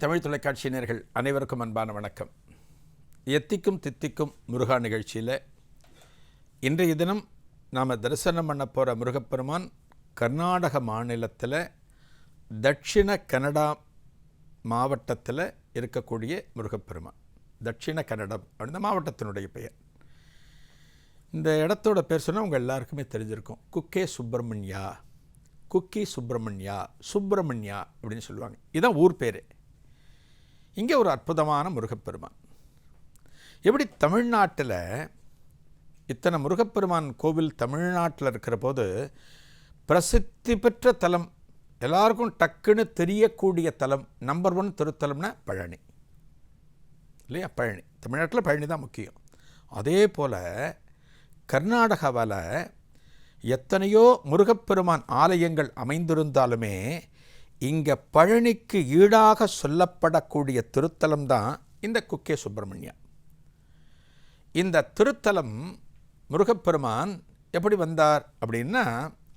தமிழ் தமிழ் தொலைக்காட்சியினர்கள் அனைவருக்கும் அன்பான வணக்கம். எத்திக்கும் தித்திக்கும் முருகா நிகழ்ச்சியில் இன்றைய தினம் நாம் தரிசனம் பண்ண போகிற முருகப்பெருமான் கர்நாடக மாநிலத்தில் தட்சிண கனடா மாவட்டத்தில் இருக்கக்கூடிய முருகப்பெருமான். தட்சிண கன்னடம் அந்த மாவட்டத்தினுடைய பெயர். இந்த இடத்தோட பேர் சொன்னால் உங்கள் எல்லாருக்குமே தெரிஞ்சிருக்கும். குக்கே சுப்பிரமணியா குக்கி சுப்பிரமணியா சுப்பிரமணியா அப்படின்னு சொல்லுவாங்க. இதுதான் ஊர் பேர். இங்கே ஒரு அற்புதமான முருகப்பெருமான். எப்படி தமிழ்நாட்டில் இத்தனை முருகப்பெருமான் கோவில் தமிழ்நாட்டில் இருக்கிற போது பிரசித்தி பெற்ற தலம் எல்லாருக்கும் டக்குன்னு தெரியக்கூடிய தலம் நம்பர் ஒன் திருத்தலம்னா பழனி. இல்லையா? பழனி. தமிழ்நாட்டில் பழனி தான் முக்கியம். அதே போல் கர்நாடகாவில் எத்தனையோ முருகப்பெருமான் ஆலயங்கள் அமைந்திருந்தாலுமே இங்கே பழனிக்கு ஈடாக சொல்லப்படக்கூடிய திருத்தலம் தான் இந்த குக்கே சுப்பிரமணியா இந்த திருத்தலம் முருகப்பெருமான் எப்படி வந்தார் அப்படின்னா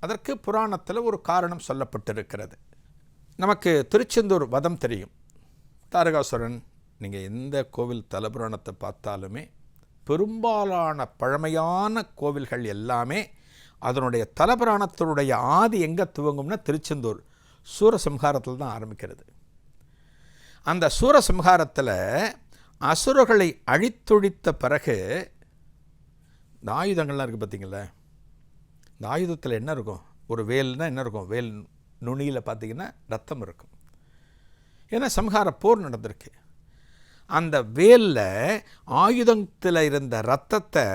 அதற்கு புராணத்தில் ஒரு காரணம் சொல்லப்பட்டிருக்கிறது. நமக்கு திருச்செந்தூர் வதம் தெரியும். தாரகாசுரன் நீங்கள் எந்த கோவில் தலபுராணத்தை பார்த்தாலுமே பெரும்பாலான பழமையான கோவில்கள் எல்லாமே அதனுடைய தலபுராணத்தினுடைய ஆதி எங்கே துவங்கும்னா திருச்செந்தூர். சூரசம்ஹாரத்தில் தான் ஆரம்பிக்கிறது. அந்த சூரசம்ஹாரத்தில் அசுரர்களை அழித்தொழித்த பிறகு இந்த ஆயுதங்கள்லாம் இருக்குது பார்த்தீங்களா இந்த ஆயுதத்தில் என்ன இருக்கும்? ஒரு வேல்னால் என்ன இருக்கும்? வேல் நுனியில் பார்த்தீங்கன்னா ரத்தம் இருக்கும். ஏன்னா சம்ஹார போர் நடந்திருக்கு. அந்த வேலில் ஆயுதத்தில் இருந்த ரத்தத்தை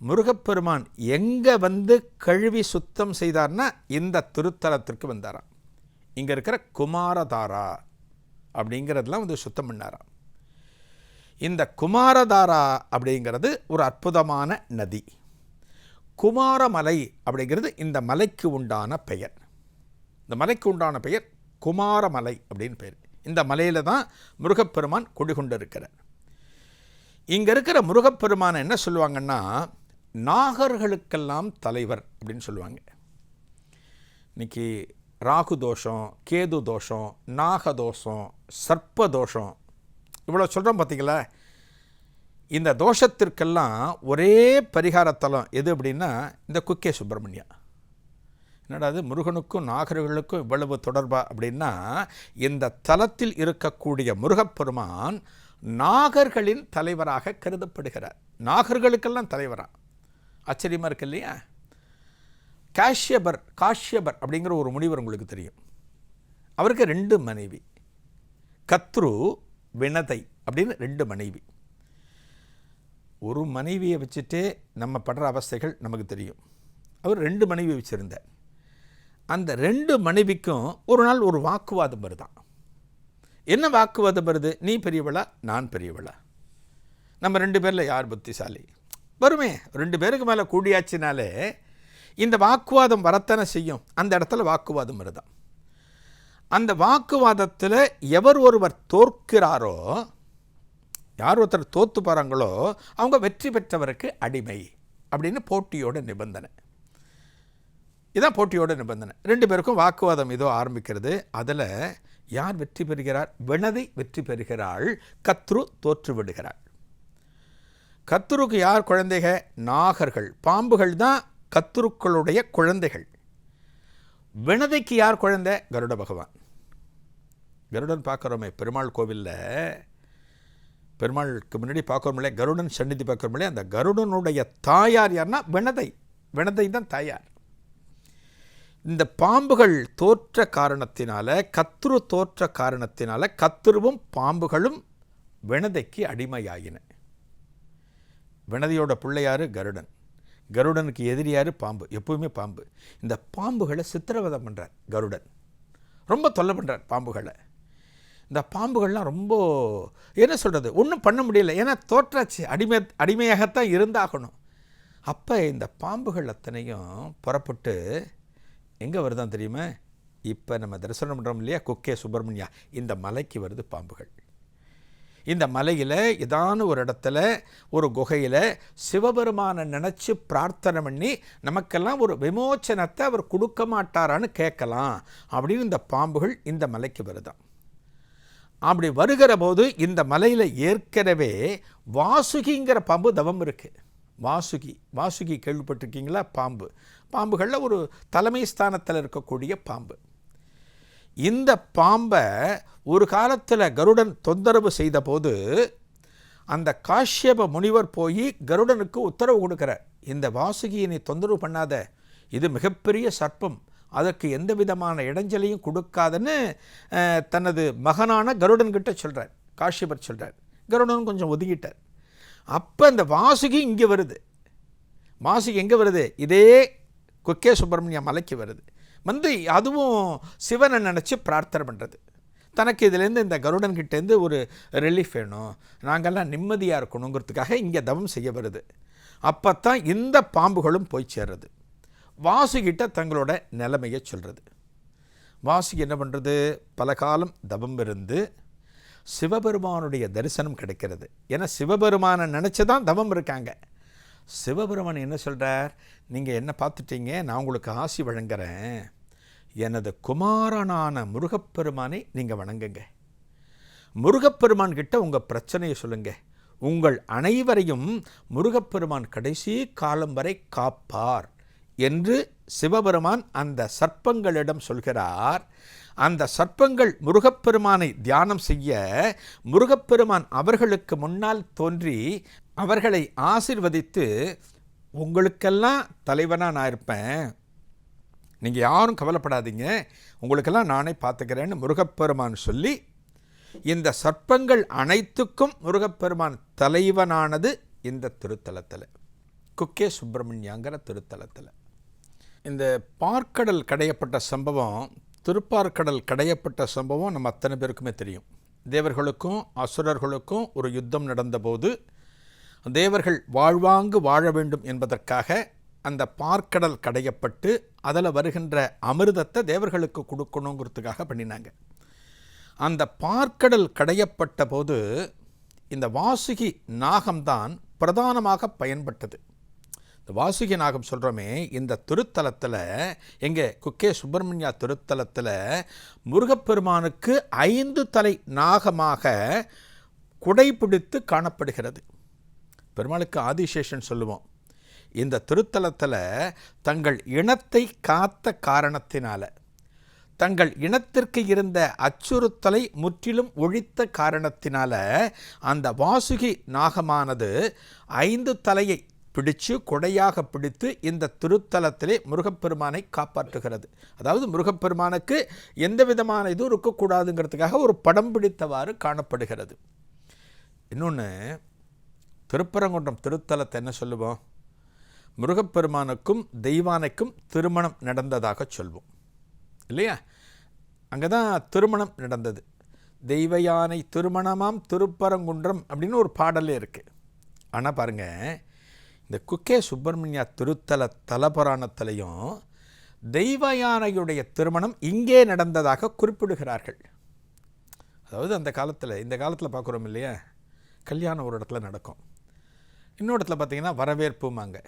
முருகப்பெருமான் எங்கே வந்து கழுவி சுத்தம் செய்தார்னா இந்த திருத்தலத்திற்கு வந்தாராம். இங்கே இருக்கிற குமாரதாரா அப்படிங்கிறதுலாம் வந்து சுத்தம் பண்ணாராம். இந்த குமாரதாரா அப்படிங்கிறது ஒரு அற்புதமான நதி. குமாரமலை அப்படிங்கிறது இந்த மலைக்கு உண்டான பெயர். இந்த மலைக்கு உண்டான பெயர் குமாரமலை அப்படின்னு பெயர் இந்த மலையில் தான் முருகப்பெருமான் குடிகொண்டு இருக்கிறார் இங்கே இருக்கிற முருகப்பெருமானை என்ன சொல்லுவாங்கன்னா நாகர்களுக்கெல்லாம் தலைவர் அப்படின்னு சொல்லுவாங்க. இன்னைக்கு ராகு தோஷம் கேது தோஷம் நாக தோஷம் சர்ப்ப தோஷம் இவ்வளோ சொல்கிறோம் பார்த்தீங்களா இந்த தோஷத்திற்கெல்லாம் ஒரே பரிகாரத்தலம் எது அப்படின்னா இந்த குக்கே சுப்பிரமணியா. என்னடா அது முருகனுக்கும் நாகர்களுக்கும் இவ்வளவு தொடர்பா அப்படின்னா இந்த தலத்தில் இருக்கக்கூடிய முருகப்பெருமான் நாகர்களின் தலைவராக கருதப்படுகிறார். நாகர்களுக்கெல்லாம் தலைவராக ஆச்சரியமாக இருக்கு இல்லையா? காஷ்யபர் காஷ்யபர் அப்படிங்கிற ஒரு முனிவர் உங்களுக்கு தெரியும். அவருக்கு ரெண்டு மனைவி. கத்ரு வினதை அப்படின்னு ரெண்டு மனைவி. ஒரு மனைவியை வச்சுட்டே நம்ம படுற அவஸ்தைகள் நமக்கு தெரியும். அவர் ரெண்டு மனைவி வச்சுருந்தார். அந்த ரெண்டு மனைவிக்கும் ஒரு நாள் ஒரு வாக்குவாதம் வருதான். என்ன வாக்குவாதம் வருது? நீ பெரியவளா? நான் பெரியவளா? நம்ம ரெண்டு பேரில் யார் புத்திசாலி? வருமே. ரெண்டு பேருக்கு மேலே கூடியாச்சுனாலே இந்த வாக்குவாதம் வரத்தானே செய்யும்? அந்த இடத்துல வாக்குவாதம் வருதான் அந்த வாக்குவாதத்தில் எவர் ஒருவர் தோற்கிறாரோ யார் ஒருத்தர் தோற்று போகிறாங்களோ அவங்க வெற்றி பெற்றவருக்கு அடிமை அப்படின்னு போட்டியோட நிபந்தனை. இதான் போட்டியோட நிபந்தனை. ரெண்டு பேருக்கும் வாக்குவாதம் ஏதோ ஆரம்பிக்கிறது. அதில் யார் வெற்றி பெறுகிறார்? வினதை வெற்றி பெறுகிறாள். கத்ரு தோற்று விடுகிறாள். கத்ருக்கு யார் குழந்தைக? நாகர்கள். பாம்புகள் தான் கத்துருக்களுடைய குழந்தைகள். வினதைக்கு யார் குழந்தை? கருட பகவான். கருடன் பார்க்குறோமே பெருமாள் கோவிலில். பெருமாளுக்கு முன்னாடி பார்க்குறோம்ல கருடன் சந்நிதி பார்க்குறோமில்ல. அந்த கருடனுடைய தாயார் யார்னா? வினதை. வினதை தான் தாயார். இந்த பாம்புகள் தோற்ற காரணத்தினால கத்துரு தோற்ற காரணத்தினால கத்துருவும் பாம்புகளும் வினதைக்கு அடிமையாகின வினதையோட பிள்ளையார் கருடன். கருடனுக்கு எதிரியார் பாம்பு. எப்பவுமே பாம்பு. இந்த பாம்புகளை சித்திரவதை பண்ணுறார் கருடன். ரொம்ப தொல்லை பண்ணுறார் பாம்புகளை. இந்த பாம்புகள்லாம் ரொம்ப என்ன சொல்கிறது ஒன்றும் பண்ண முடியல. ஏன்னா தோற்றாச்சு. அடிமை அடிமையாகத்தான் இருந்தாகணும். அப்போ இந்த பாம்புகள் அத்தனையும் புறப்பட்டு எங்கே வருதான் தெரியுமா? இப்போ நம்ம தரிசனம் பண்ணுறோம் இல்லையா? குக்கே சுப்பிரமணியா. இந்த மலைக்கு வருது பாம்புகள். இந்த மலையில் ஏதான ஒரு இடத்துல ஒரு குகையில் சிவபெருமானை நினச்சி பிரார்த்தனை பண்ணி நமக்கெல்லாம் ஒரு விமோச்சனத்தை அவர் கொடுக்க மாட்டாரான்னு கேட்கலாம். அப்படின்னு இந்த பாம்புகள் இந்த மலைக்கு வருதாம் அப்படி வருகிற போது இந்த மலையில் ஏற்கனவே வாசுகிங்கிற பாம்பு தவம் இருக்குது வாசுகி வாசுகி கேள்விப்பட்டிருக்கீங்களா? பாம்பு. பாம்புகளில் ஒரு தலைமை ஸ்தானத்தில் இருக்கக்கூடிய பாம்பு. இந்த பாம்பை ஒரு காலத்தில் கருடன் தொந்தரவு செய்தபோது அந்த காஷ்யப முனிவர் போய் கருடனுக்கு உத்தரவு கொடுக்கிறார். இந்த வாசுகியை நீ தொந்தரவு பண்ணாத. இது மிகப்பெரிய சர்ப்பம். அதற்கு எந்த விதமான இடைஞ்சலையும் கொடுக்காதுன்னு தனது மகனான கருடன்கிட்ட சொல்கிறார் காஷ்யபர் சொல்கிறார் கருடன் கொஞ்சம் ஒதுங்கிட்டார் அப்போ அந்த வாசுகி இங்கே வருது. வாசுகி எங்கே வருது? இதே குக்கே சுப்பிரமணியம் மலைக்கு வருது. வந்து அதுவும் சிவனை நினச்சி பிரார்த்தனை பண்ணுறது தனக்கு இதுலேருந்து இந்த கருடன்கிட்டேருந்து ஒரு ரிலீஃப் வேணும். நாங்கள்லாம் நிம்மதியாக இருக்கணுங்கிறதுக்காக இங்கே தவம் செய்ய வருது. அப்போ தான் இந்த பாம்புகளும் போய் சேர்றது. வாசுகிட்ட தங்களோட நிலைமையை சொல்கிறது வாசு என்ன பண்ணுறது பல காலம் தவம் இருந்து சிவபெருமானுடைய தரிசனம் கிடைக்கிறது. ஏன்னா சிவபெருமானை நினச்சி தான் தவம் இருக்காங்க. சிவபெருமான் என்ன சொல்கிறார் நீங்கள் என்ன பார்த்துட்டீங்க? நான் உங்களுக்கு ஆசி வழங்குறேன். எனது குமாரனான முருகப்பெருமானை நீங்கள் வணங்குங்க. முருகப்பெருமான் கிட்ட உங்கள் பிரச்சனையை சொல்லுங்க. உங்கள் அனைவரையும் முருகப்பெருமான் கடைசி காலம் வரை காப்பார் என்று சிவபெருமான் அந்த சர்ப்பங்களிடம் சொல்கிறார். அந்த சர்ப்பங்கள் முருகப்பெருமானை தியானம் செய்ய முருகப்பெருமான் அவர்களுக்கு முன்னால் தோன்றி அவர்களை ஆசிர்வதித்து உங்களுக்கெல்லாம் தலைவனாக நான் இருப்பேன். நீங்கள் யாரும் கவலைப்படாதீங்க. உங்களுக்கெல்லாம் நானே பார்த்துக்கிறேன்னு முருகப்பெருமான் சொல்லி இந்த சர்ப்பங்கள் அனைத்துக்கும் முருகப்பெருமான் தலைவனானது இந்த திருத்தலத்தில் குக்கே சுப்பிரமணியாங்கிற திருத்தலத்தில். இந்த பார்க்கடல் கடையப்பட்ட சம்பவம் திருப்பார்க்கடல் கடையப்பட்ட சம்பவம் நம்ம அத்தனை பேருக்குமே தெரியும். தேவர்களுக்கும் அசுரர்களுக்கும் ஒரு யுத்தம் நடந்தபோது தேவர்கள் வாழ்வாங்கு வாழ வேண்டும் என்பதற்காக அந்த பார்க்கடல் கடையப்பட்டு அதில் வருகின்ற அமிர்தத்தை தேவர்களுக்கு கொடுக்கணுங்கிறதுக்காக பண்ணினாங்க. அந்த பார்க்கடல் கடையப்பட்ட போது இந்த வாசுகி நாகம்தான் பிரதானமாக பயன்பட்டது. இந்த வாசுகி நாகம் சொல்கிறோமே இந்த திருத்தலத்தில் எங்கே? குக்கே சுப்பிரமணியா திருத்தலத்தில் முருகப்பெருமானுக்கு ஐந்து தலை நாகமாக குடைபிடித்து காணப்படுகிறது. பெருமாளுக்கு ஆதிசேஷன் சொல்லுவோம். இந்த திருத்தலத்தில் தங்கள் இனத்தை காத்த காரணத்தினால தங்கள் இனத்திற்கு இருந்த அச்சுறுத்தலை முற்றிலும் ஒழித்த காரணத்தினால அந்த வாசுகி நாகமானது ஐந்து தலையை பிடிச்சு கொடையாக பிடித்து இந்த திருத்தலத்திலே முருகப்பெருமானை காப்பாற்றுகிறது. அதாவது முருகப்பெருமானுக்கு எந்த விதமான இதுவும் இருக்கக்கூடாதுங்கிறதுக்காக ஒரு படம் பிடித்தவாறு காணப்படுகிறது. இன்னொன்று திருப்பரங்குன்றம் திருத்தலத்தை என்ன சொல்லுவோம்? முருகப்பெருமானுக்கும் தெய்வானைக்கும் திருமணம் நடந்ததாக சொல்வோம். இல்லையா? அங்கே தான் திருமணம் நடந்தது. தெய்வ யானை திருமணமாம் திருப்பரங்குன்றம் அப்படின்னு ஒரு பாடலே இருக்குது ஆனால் பாருங்கள் இந்த குக்கே சுப்பிரமணியா திருத்தல தலபுராணத்திலையும் தெய்வ யானையுடைய திருமணம் இங்கே நடந்ததாக குறிப்பிடுகிறார்கள். அதாவது அந்த காலத்தில் இந்த காலத்தில் பார்க்குறோம் இல்லையா? கல்யாணம் ஒரு இடத்துல நடக்கும். இன்னொரு இடத்துல பார்த்தீங்கன்னா வரவேற்புமாங்க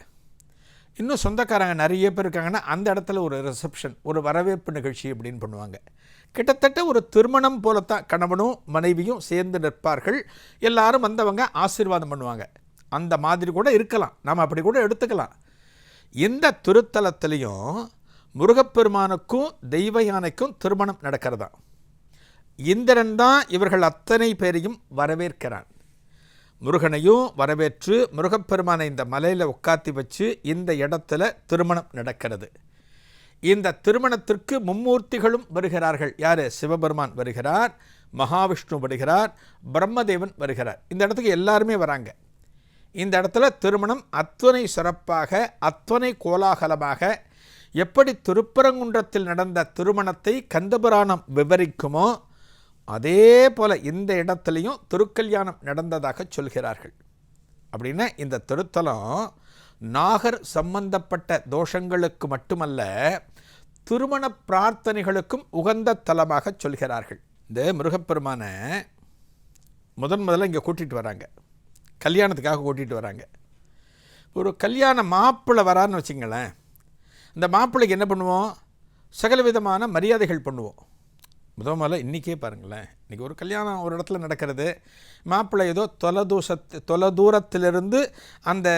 இன்னும் சொந்தக்காரங்க நிறைய பேர் இருக்காங்கன்னா அந்த இடத்துல ஒரு ரிசப்ஷன் ஒரு வரவேற்பு நிகழ்ச்சி அப்படின்னு பண்ணுவாங்க. கிட்டத்தட்ட ஒரு திருமணம் போலத்தான் கணவனும் மனைவியும் சேர்ந்து நிற்பார்கள். எல்லாரும் வந்தவங்க ஆசீர்வாதம் பண்ணுவாங்க. அந்த மாதிரி கூட இருக்கலாம். நாம் அப்படி கூட எடுத்துக்கலாம். இந்த திருத்தலத்திலையும் முருகப்பெருமானுக்கும் தெய்வ யானைக்கும் திருமணம் நடக்கிறதா இந்திரன் தான் இவர்கள் அத்தனை பேரையும் வரவேற்கிறான். முருகனையும் வரவேற்று முருகப்பெருமானை இந்த மலையில் உட்காத்தி வச்சு இந்த இடத்துல திருமணம் நடக்கிறது. இந்த திருமணத்திற்கு மும்மூர்த்திகளும் வருகிறார்கள். யார்? சிவபெருமான் வருகிறார் மகாவிஷ்ணு வருகிறார் பிரம்மதேவன் வருகிறார். இந்த இடத்துக்கு எல்லாருமே வராங்க. இந்த இடத்துல திருமணம் அத்துணை சிறப்பாக அத்துணை கோலாகலமாக எப்படி திருப்பரங்குன்றத்தில் நடந்த திருமணத்தை கந்தபுராணம் விவரிக்குமோ அதே போல் இந்த இடத்துலையும் திருக்கல்யாணம் நடந்ததாக சொல்கிறார்கள். அப்படின்னா இந்த திருத்தலம் நாகர் சம்பந்தப்பட்ட தோஷங்களுக்கு மட்டுமல்ல திருமண பிரார்த்தனைகளுக்கும் உகந்த தலமாக சொல்கிறார்கள். இந்த முருகப்பெருமானை முதன் முதல்ல இங்கே கூட்டிகிட்டு வராங்க. கல்யாணத்துக்காக கூட்டிகிட்டு வராங்க. ஒரு கல்யாண மாப்பிள்ளை வரான்னு வச்சுங்களேன் இந்த மாப்பிள்ளைக்கு என்ன பண்ணுவோம்? சகல விதமான மரியாதைகள் பண்ணுவோம். முத முதல்ல இன்றைக்கே பாருங்களேன். இன்றைக்கி ஒரு கல்யாணம் ஒரு இடத்துல நடக்கிறது. மாப்பிள்ளை ஏதோ தொலைதூசத்து தொலைதூரத்திலிருந்து அந்த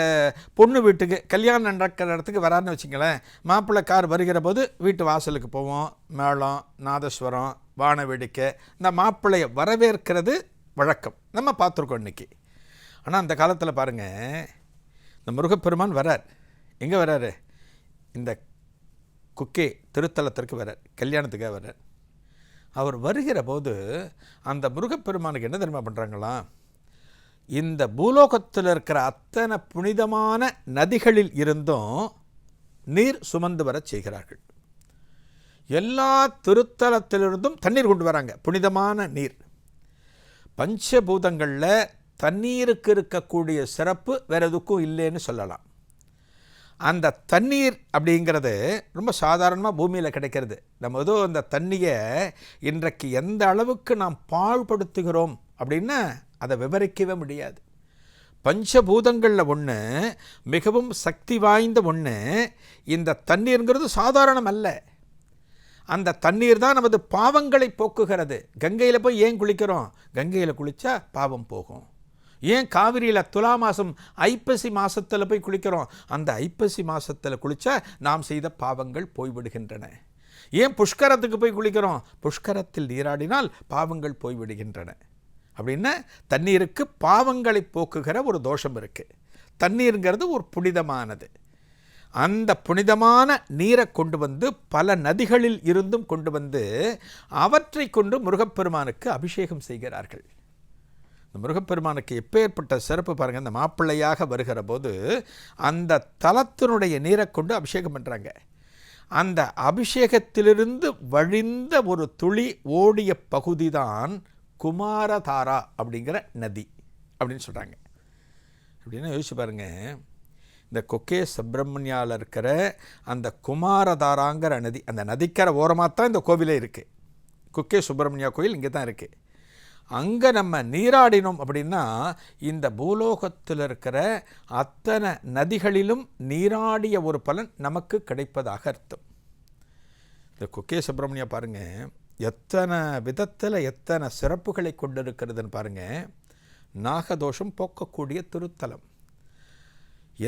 பொண்ணு வீட்டுக்கு கல்யாணம் நடக்கிற இடத்துக்கு வரான்னு வச்சுங்களேன். மாப்பிள்ளை கார் வருகிற போது வீட்டு வாசலுக்கு போவோம். மேளம் நாதஸ்வரம் வான வேடிக்கை இந்த மாப்பிள்ளையை வரவேற்கிறது வழக்கம். நம்ம பார்த்துருக்கோம் இன்றைக்கி ஆனால் அந்த காலத்தில் பாருங்கள் இந்த முருகப்பெருமான் வரார். எங்கே வராரு? இந்த குக்கே திருத்தலத்திற்கு வரார். கல்யாணத்துக்காக வரார். அவர் வருகிற போது அந்த முருகப்பெருமானுக்கு என்ன தெரியுமா பண்ணுறாங்களா இந்த பூலோகத்தில் இருக்கிற அத்தனை புனிதமான நதிகளில் இருந்தும் நீர் சுமந்து வரச் செய்கிறார்கள். எல்லா திருத்தலத்திலிருந்தும் தண்ணீர் கொண்டு வராங்க. புனிதமான நீர். பஞ்சபூதங்களில் தண்ணீருக்கு இருக்கக்கூடிய சிறப்பு வேறு எதுக்கும் இல்லைன்னு சொல்லலாம். அந்த தண்ணீர் அப்படிங்கிறது ரொம்ப சாதாரணமாக பூமியில் கிடைக்கிறது. நம்ம ஏதோ அந்த தண்ணியை இன்றைக்கு எந்த அளவுக்கு நாம் பாழ்படுத்துகிறோம் அப்படின்னா அதை விவரிக்கவே முடியாது. பஞ்சபூதங்களில் ஒன்று மிகவும் சக்தி வாய்ந்த ஒன்று இந்த தண்ணீருங்கிறது சாதாரணம் அல்ல. அந்த தண்ணீர் தான் நமது பாவங்களை போக்குகிறது. கங்கையில் போய் ஏன் குளிக்கிறோம்? கங்கையில் குளித்தா பாவம் போகும். ஏன் காவிரியில் துலா மாதம் ஐப்பசி மாதத்தில் போய் குளிக்கிறோம்? அந்த ஐப்பசி மாதத்தில் குளித்தா நாம் செய்த பாவங்கள் போய்விடுகின்றன. ஏன் புஷ்கரத்துக்கு போய் குளிக்கிறோம்? புஷ்கரத்தில் நீராடினால் பாவங்கள் போய்விடுகின்றன. அப்படின்னா தண்ணீருக்கு பாவங்களை போக்குகிற ஒரு தோஷம் இருக்குது தண்ணீருங்கிறது ஒரு புனிதமானது. அந்த புனிதமான நீரை கொண்டு வந்து பல நதிகளில் இருந்தும் கொண்டு வந்து அவற்றை கொண்டு முருகப்பெருமானுக்கு அபிஷேகம் செய்கிறார்கள். இந்த முருகப்பெருமானுக்கு எப்பேற்பட்ட சிறப்பு பாருங்கள் இந்த மாப்பிள்ளையாக வருகிற போது அந்த தலத்தினுடைய நீரை கொண்டு அபிஷேகம் பண்ணுறாங்க அந்த அபிஷேகத்திலிருந்து வழிந்த ஒரு துளி ஓடிய பகுதி தான் குமாரதாரா அப்படிங்கிற நதி அப்படின்னு சொல்கிறாங்க அப்படின்னு யோசிச்சு பாருங்கள் இந்த கொக்கே சுப்பிரமணியாவில் இருக்கிற அந்த குமாரதாராங்கிற நதி அந்த நதிக்கரை ஓரமாக தான் இந்த கோவிலே இருக்குது குக்கே சுப்பிரமணியா கோயில் இங்கே தான் இருக்குது அங்கே நம்ம நீராடினோம் அப்படின்னா இந்த பூலோகத்தில் இருக்கிற அத்தனை நதிகளிலும் நீராடிய ஒரு பலன் நமக்கு கிடைப்பதாக அர்த்தம். இந்த குக்கே சுப்பிரமணியா பாருங்கள் எத்தனை விதத்தில் எத்தனை சிறப்புகளை கொண்டிருக்கிறதுன்னு பாருங்கள் நாகதோஷம் போக்கக்கூடிய திருத்தலம்.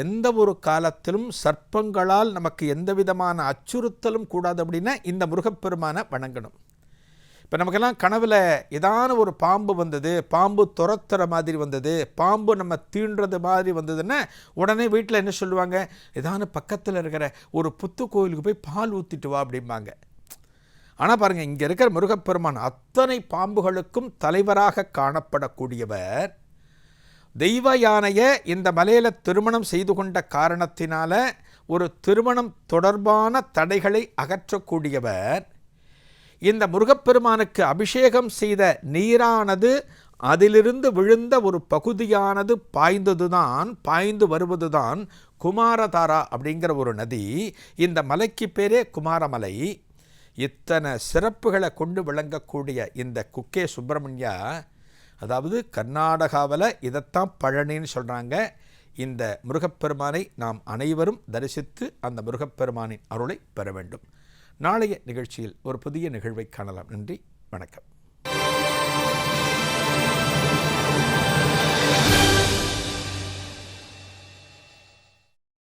எந்த ஒரு காலத்திலும் சர்ப்பங்களால் நமக்கு எந்த விதமான அச்சுறுத்தலும் கூடாது அப்படின்னா இந்த முருகப்பெருமானை வணங்கணும். இப்போ நமக்கெல்லாம் கனவில் ஏதான ஒரு பாம்பு வந்தது பாம்பு துரத்துற மாதிரி வந்தது பாம்பு நம்ம தீண்டுறது மாதிரி வந்ததுன்னா உடனே வீட்டில் என்ன சொல்லுவாங்க? ஏதான பக்கத்தில் இருக்கிற ஒரு புத்து கோயிலுக்கு போய் பால் ஊற்றிட்டு வா அப்படிம்பாங்க. ஆனால் பாருங்கள் இங்கே இருக்கிற முருகப்பெருமான் அத்தனை பாம்புகளுக்கும் தலைவராக காணப்படக்கூடியவர். தெய்வ யானையை இந்த மலையில் திருமணம் செய்து கொண்ட காரணத்தினால ஒரு திருமணம் தொடர்பான தடைகளை அகற்றக்கூடியவர். இந்த முருகப்பெருமானுக்கு அபிஷேகம் செய்த நீரானது அதிலிருந்து விழுந்த ஒரு பகுதியானது பாய்ந்ததுதான் பாய்ந்து வருவதுதான் குமாரதாரா அப்படிங்கிற ஒரு நதி. இந்த மலைக்கு பேரே குமாரமலை. இத்தனை சிறப்புகளை கொண்டு விளங்கக்கூடிய இந்த குக்கே சுப்பிரமணியா அதாவது கர்நாடகாவில் இதைத்தான் பழனின்னு சொல்கிறாங்க இந்த முருகப்பெருமானை நாம் அனைவரும் தரிசித்து அந்த முருகப்பெருமானின் அருளை பெற வேண்டும். நாளைய நிகழ்ச்சியில் ஒரு புதிய நிகழ்வை காணலாம். நன்றி. வணக்கம்.